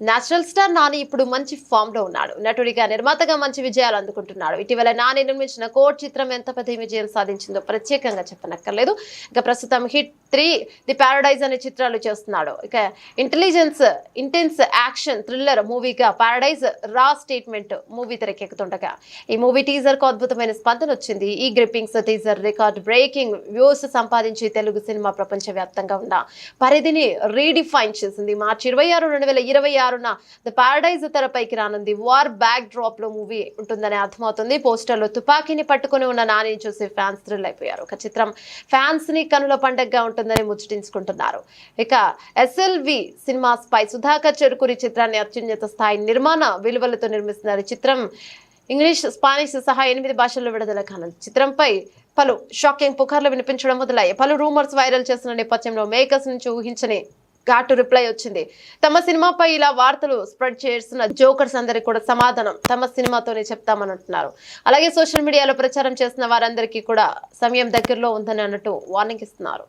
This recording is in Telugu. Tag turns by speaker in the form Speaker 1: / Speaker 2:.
Speaker 1: నేచురల్ స్టార్ నాని ఇప్పుడు మంచి ఫామ్లో ఉన్నాడు. నటుడిగా నిర్మాతగా మంచి విజయాలు అందుకుంటున్నాడు. ఇటీవల నాని నిర్మించిన కోట్ చిత్రం ఎంత పెద్ద విజయం సాధించిందో ప్రత్యేకంగా చెప్పనక్కర్లేదు. ఇక ప్రస్తుతం హిట్ త్రీ ది పారడైజ్ అనే చిత్రాలు చేస్తున్నాడు. ఇక ఇంటెలిజెన్స్ ఇంటెన్స్ యాక్షన్ థ్రిల్లర్ మూవీగా పారడైజ్ రా స్టేట్మెంట్ మూవీ తెరకెక్కుతుండగా. ఈ మూవీ టీజర్కు అద్భుతమైన స్పందన వచ్చింది. ఈ grippings teaser record breaking views సంపాదించి తెలుగు సినిమా ప్రపంచ వ్యాప్తంగా ఉన్న పరిధిని రీడిఫైన్ చేసింది. మార్చి ఇరవై ఆరు రెండు వేల ఇరవై ఆరున ద పారడైజ్ తెరపైకి రానుంది. వార్ బ్యాక్ డ్రాప్లో మూవీ ఉంటుందని అర్థమవుతుంది. పోస్టర్లో తుపాకీని పట్టుకుని ఉన్న నానిని చూసి ఫ్యాన్స్ థ్రిల్ అయిపోయారు. ఒక చిత్రం ఫ్యాన్స్ని కనుల పండగగా ఉంటుందని ముచ్చటించుకుంటున్నారు. ఇక ఎస్ఎల్వి సినిమాస్ పై సుధాకర్ చెరుకురి చిత్రాన్ని అత్యున్నత స్థాయి నిర్మాణ విలువలతో నిర్మిస్తున్నారు చిత్రం ఇంగ్లీష్ స్పానిష్ సహా ఎనిమిది భాషల్లో విడుదల కానుంది. చిత్రంపై పలు షాకింగ్ పుకార్లు వినిపించడం మొదలయ్యాయి. పలు రూమర్స్ వైరల్ చేసిన నేపథ్యంలో మేకర్స్ నుంచి ఊహించని ఘాటు రిప్లై వచ్చింది. తమ సినిమాపై ఇలా వార్తలు స్ప్రెడ్ చేస్తున్న జోకర్స్ అందరికి కూడా సమాధానం తమ సినిమాతోనే చెప్తామని అంటున్నారు. అలాగే సోషల్ మీడియాలో ప్రచారం చేస్తున్న వారందరికీ కూడా సమయం దగ్గరలో ఉందని అన్నట్టు వార్నింగ్ ఇస్తున్నారు.